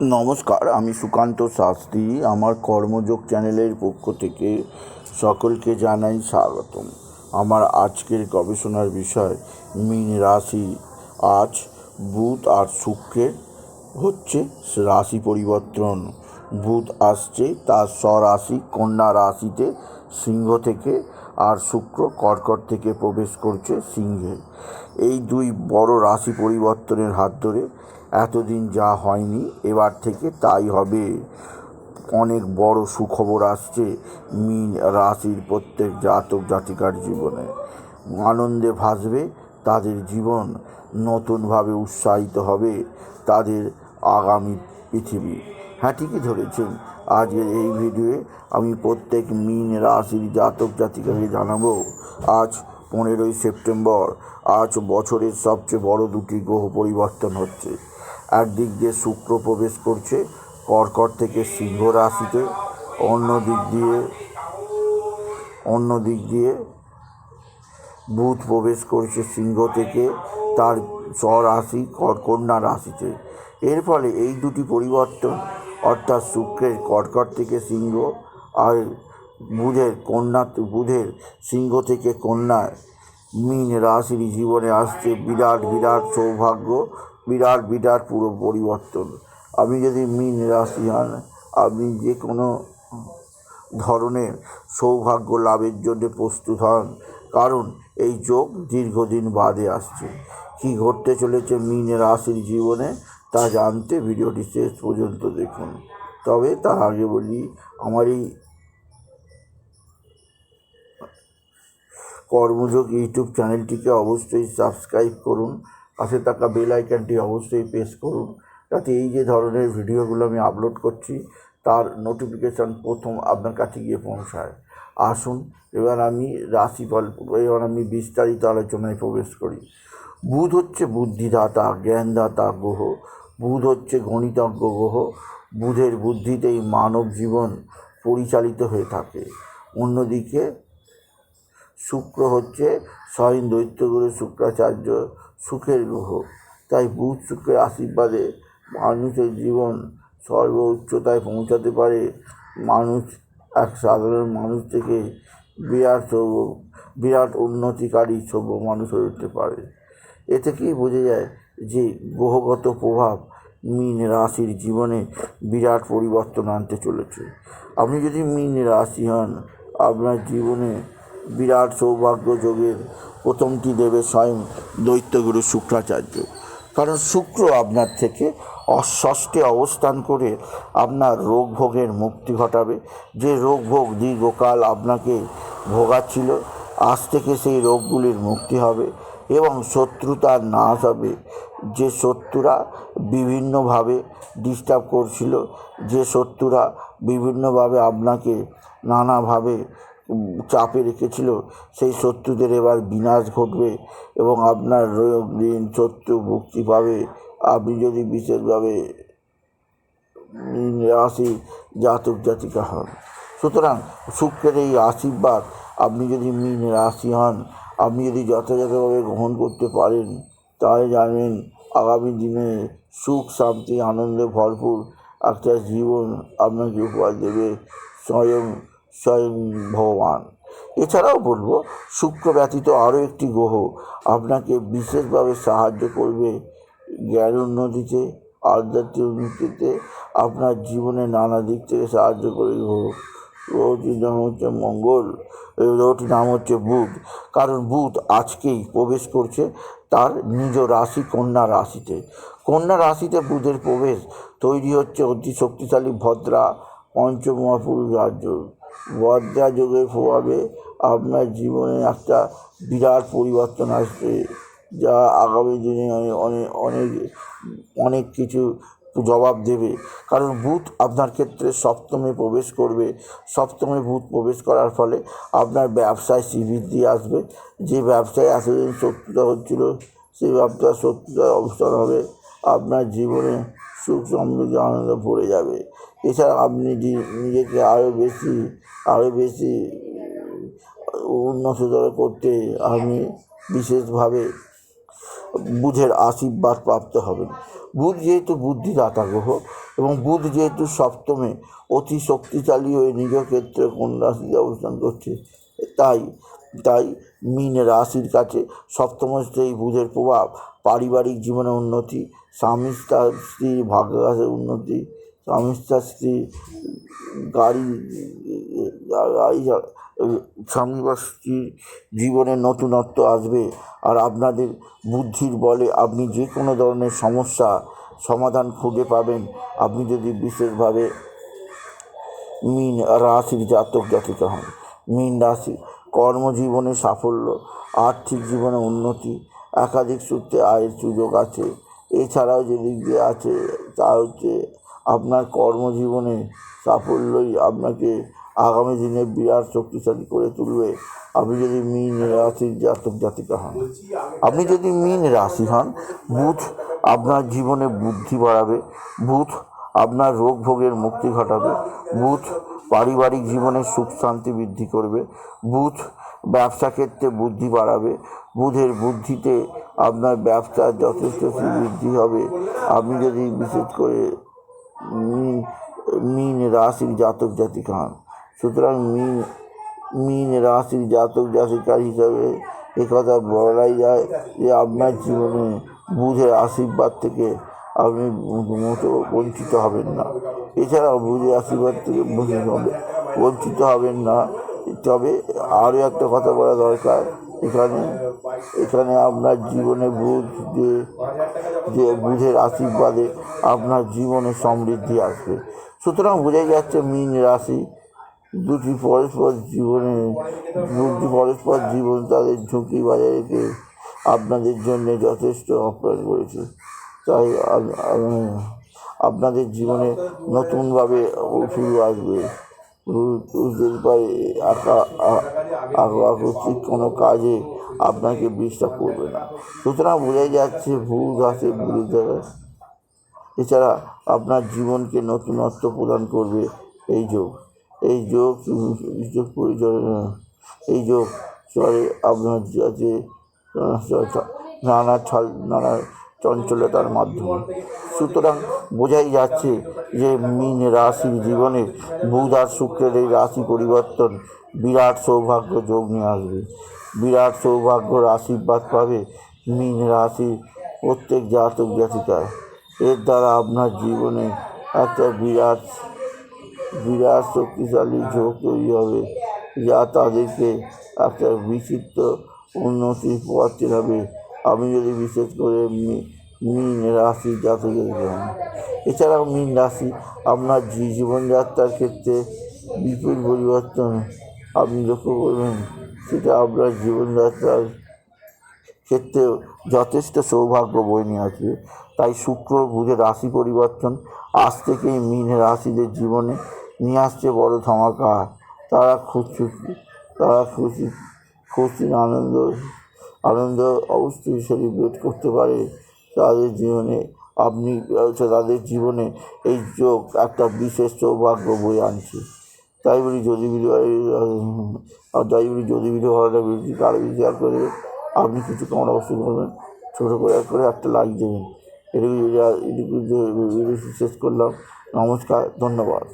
নমস্কার, আমি সুকান্ত শাস্ত্রী। আমার কর্মযোগ চ্যানেলের পক্ষ থেকে সকলকে জানাই স্বাগতম। আমার আজকের গবেষণার বিষয়, মীন রাশি। আজ বুধ আর শুক্রের হচ্ছে রাশি পরিবর্তন। বুধ আসছে তার স্বরাশি, কন্যা রাশিতে সিংহ থেকে আর শুক্র কর্কট থেকে প্রবেশ করছে সিংহে। এই দুই বড় রাশি পরিবর্তনের হাত ধরে এতদিন যা হয়নি, এবার থেকে তাই হবে। অনেক বড় সুখবর আসছে মীন রাশির প্রত্যেক জাতক জাতিকার জীবনে। আনন্দে ভাসবে, তাদের জীবন নতুনভাবে উৎসাহিত হবে তাদের আগামী পৃথিবী। হ্যাঁ ঠিকই ধরেছেন। আজকের এই ভিডিওয়ে আমি প্রত্যেক মিন রাশির জাতক জাতিকাকে জানাব, আজ পনেরোই সেপ্টেম্বর, আজ বছরের সবচেয়ে বড় দুটি গ্রহ পরিবর্তন হচ্ছে। একদিক দিয়ে শুক্র প্রবেশ করছে। কর্কট থেকে সিংহ রাশিতে, অন্য দিক দিয়ে, অন্য দিক দিয়ে বুধ প্রবেশ করছে সিংহ থেকে, তার স্বরাশি কন্যা রাশিতে। এর ফলে এই দুটি পরিবর্তন, অর্থাৎ শুক্রের কর্কট থেকে সিংহ আর বুধের কন্যা, বুধের সিংহ থেকে কন্যায় মীন রাশির জীবনে আসছে বিরাট বিরাট সৌভাগ্য। বিরাট বিরাট পুরো পরিবর্তন। আপনি যদি মীন রাশি হন, আপনি যে কোনো ধরনের সৌভাগ্য লাভের জন্য প্রস্তুত হন। কারণ এই যোগ দীর্ঘদিন বাদে আসছে। কী ঘটতে চলেছে মীন রাশির জীবনে, তা জানতে ভিডিওটি শেষ পর্যন্ত দেখুন। তবে তার আগে বলি, আমার এই কর্মযোগ ইউটিউব চ্যানেলটিকে অবশ্যই সাবস্ক্রাইব করুন। পাশে থাকা বেল আইকনটি অবশ্যই প্রেস করুন, যাতে এই যে ধরনের ভিডিওগুলো আমি আপলোড করছি, তার নোটিফিকেশান প্রথম আপনার কাছে গিয়ে পৌঁছায়। আসুন, এবার আমি রাশিফল, এবার আমি বিস্তারিত আলোচনায় প্রবেশ করি। বুধ হচ্ছে বুদ্ধিদাতা, জ্ঞানদাতা, গ্রহ। বুধ হচ্ছে গণিতজ্ঞ গ্রহ। বুধের বুদ্ধিতেই মানব জীবন পরিচালিত হয়ে থাকে। অন্যদিকে শুক্র হচ্ছে স্বয়ং দৈত্যগুরু, শুক্রাচার্য সুখের গ্রহ। তাই বুধ সুখের আশীর্বাদে মানুষের জীবন সর্ব উচ্চতায় পৌঁছাতে পারে। মানুষ এক সাধারণ মানুষ থেকে বিরাট সভ্য বিরাট উন্নতিকারী সভ্য মানুষ হয়ে উঠতে পারে। এ থেকেই বোঝা যায় যে গ্রহগত প্রভাব মীন রাশির জীবনে বিরাট পরিবর্তন আনতে চলেছে। আপনি যদি মীন রাশি হন, আপনার জীবনে বিরাট সৌভাগ্য যোগের প্রথমটি দেবে স্বয়ং দৈত্যগুরু শুক্রাচার্য। কারণ শুক্র আপনার থেকে অষষ্ঠে অবস্থান করে আপনার রোগ ভোগের মুক্তি ঘটাবে। যে রোগ ভোগ দীর্ঘকাল আপনাকে ভোগাচ্ছিল, আজ থেকে সেই রোগগুলির মুক্তি হবে এবং শত্রুতার নাশ হবে। যে শত্রুরা বিভিন্নভাবে ডিস্টার্ব করছিল, যে শত্রুরা বিভিন্নভাবে আপনাকে নানাভাবে চাপে রেখেছিল। সেই শত্রুদের এবার বিনাশ ঘটবে এবং আপনার ঋণ শত্রু মুক্তি পাবে। আপনি যদি বিশেষভাবে রাশি জাতক জাতিকা হন, সুতরাং শুক্রের এই আশীর্বাদ, আপনি যদি মীন রাশি হন, আপনি যদি যথাযথভাবে গ্রহণ করতে পারেন, তাহলে জানবেন আগামী দিনে সুখ, শান্তি, আনন্দে, ভরপুর একটা জীবন আপনাকে উপহার দেবে স্বয়ং স্বয়ং ভগবান এছাড়াও বলব, শুক্র ব্যতীত আরও একটি গ্রহ আপনাকে বিশেষভাবে সাহায্য করবে জ্ঞান উন্নতিতে আধ্যাত্মিক উন্নতিতে আপনার জীবনে নানা দিক থেকে সাহায্য করে গ্রহ। গ্রহটির নাম হচ্ছে মঙ্গল গ্রহটির নাম হচ্ছে বুধ, কারণ বুধ আজকেই প্রবেশ করছে তার নিজ রাশি কন্যা রাশিতে। কন্যা রাশিতে বুধের প্রবেশ তৈরি হচ্ছে অতি শক্তিশালী ভদ্রা পঞ্চমহাপুরুষ রাজ্য। ভদ্রা যোগের প্রভাবে আপনার জীবনে একটা বিরাট পরিবর্তন আসবে, যা আগামী দিনে অনেক অনেক অনেক কিছু জবাব দেবে। কারণ বুধ আপনার ক্ষেত্রে সপ্তমে প্রবেশ করবে। সপ্তমে বুধ প্রবেশ করার ফলে আপনার ব্যবসায় শ্রীবৃদ্ধি আসবে। যে ব্যবসায় এতদিন শত্রুতা হচ্ছিল সেই ব্যবসার শত্রুতার অবস্থান হবে। আপনার জীবনে সুখ সমৃদ্ধি আনন্দ ভরে যাবে। এছাড়া আপনি নিজেকে আরও বেশি আরও বেশি উন্নততর করতে আপনি বিশেষভাবে বুধের আশীর্বাদ প্রাপ্ত হবেন। বুধ যেহেতু বুদ্ধিদাতা গ্রহ এবং বুধ যেহেতু সপ্তমে অতি শক্তিশালী হয়ে নিজ ক্ষেত্রে কোন রাশিতে অবস্থান করছে, তাই তাই মীন রাশির কাছে সপ্তম এই বুধের প্রভাব পারিবারিক জীবনে উন্নতি, স্বামী তার স্ত্রীর ভাগ্যাসের উন্নতি, স্বামী তার স্ত্রী গাড়ি গাড়ি, স্বামী বা স্ত্রীর জীবনে নতুনত্ব আসবে। আর আপনাদের বুদ্ধির বলে আপনি যে কোনো ধরনের সমস্যা সমাধান খুঁজে পাবেন। আপনি যদি বিশেষভাবে মিন রাশির জাতক জাতিকা হন, মীন রাশি কর্মজীবনে সাফল্য, আর্থিক জীবনে উন্নতি একাধিক সূত্রে আয়ের সুযোগ আছে। এছাড়াও যে দিক দিয়ে আছে, তা হচ্ছে আপনার কর্মজীবনে সাফল্যই আপনাকে আগামী দিনে বিরাট শক্তিশালী করে তুলবে। আপনি যদি মীন রাশির জাতক জাতিকা হন, আপনি যদি মীন রাশি হন, বুধ আপনার জীবনে বুদ্ধি বাড়াবে, বুধ আপনার রোগ ভোগের মুক্তি ঘটাবে, বুধ পারিবারিক জীবনে সুখ শান্তি বৃদ্ধি করবে বুধ ব্যবসা ক্ষেত্রে বুদ্ধি বাড়াবে, বুধের বুদ্ধিতে আপনার ব্যবসার যথেষ্ট বৃদ্ধি হবে। আপনি যদি বিশেষ করে মিন মিন রাশির জাতক জাতিকা হন, সুতরাং মিন মিন রাশির জাতক জাতিকার হিসাবে একথা বলাই যায় যে আপনার জীবনে বুধের আশীর্বাদ থেকে আপনি মোটো বঞ্চিত হবেন না। এছাড়াও বুধের আশীর্বাদ থেকে বঞ্চিত হবে বঞ্চিত হবেন না। তবে আরও একটা কথা বলা দরকার। এখানে এখানে আপনার জীবনে বুধ যে যে বুধের আশীর্বাদে আপনার জীবনে সমৃদ্ধি আসবে। সুতরাং বোঝাই যাচ্ছে মীন রাশি দুটি পরস্পর জীবনে, দুটি পরস্পর জীবন তাদের ঝুঁকি বজায় রেখে আপনাদের জন্য যথেষ্ট অপ্রাণ করেছে। তাই আপনাদের জীবনে নতুনভাবে শুরু আসবে। বুঝতেই পারে আঁকা আকস্মিক কোনো কাজে আপনাকে বিশ্বাস করবে না। সুতরাং বোঝাই যাচ্ছে ভুল জায়গায় এছাড়া আপনার জীবনকে নতুনত্ব প্রদান করবে এই যোগ। এই যোগ যোগ পরিচালনা এই যোগ চলে আপনার আহ, নানা নানা চঞ্চলতার মাধ্যমে। সুতরাং বোঝাই যাচ্ছে যে মীন রাশির জীবনে বুধ আর শুক্রের এই রাশি পরিবর্তন বিরাট সৌভাগ্য যোগ নিয়ে আসবে। বিরাট সৌভাগ্যর আশীর্বাদ পাবে মীন রাশির প্রত্যেক জাতক জাতিকায়। এর দ্বারা আপনার জীবনে একটা বিরাট বিরাট শক্তিশালী যোগ তৈরি হবে, যা তাদেরকে একটা বিচিত্র উন্নতির পথ চেনাবে আমি যদি বিশেষ করে মীন রাশি জাতক জাতিকা এছাড়াও মীন রাশি, আপনার জীবনযাত্রার ক্ষেত্রে বিপুল পরিবর্তন আপনি লক্ষ্য করবেন। সেটা আপনার জীবনযাত্রার ক্ষেত্রেও যথেষ্ট সৌভাগ্য বয়ে নিয়ে আসবে। তাই শুক্র বুধের রাশি পরিবর্তন আজ থেকেই মীন রাশিদের জীবনে নিয়ে আসছে বড় ধামাকা। তারা খুশি তারা খুশি খুশি আনন্দ আনন্দ অবশ্যই সেলিব্রেট করতে পারে। তাদের জীবনে আপনি হচ্ছে তাদের জীবনে এই যোগ একটা বিশেষ সৌভাগ্য বই আনছে। তাই বলি, যদি ভিডিও তাই বলি, যদি ভিডিও ভালো লাগে ভিডিওটি কারও শেয়ার করে। আপনি কিছু কমেন্ট অবশ্যই করবেন ছোটো করে এক করে একটা লাইক দেবেন। এটুকু ভিডিও শেষ করলাম। নমস্কার, ধন্যবাদ।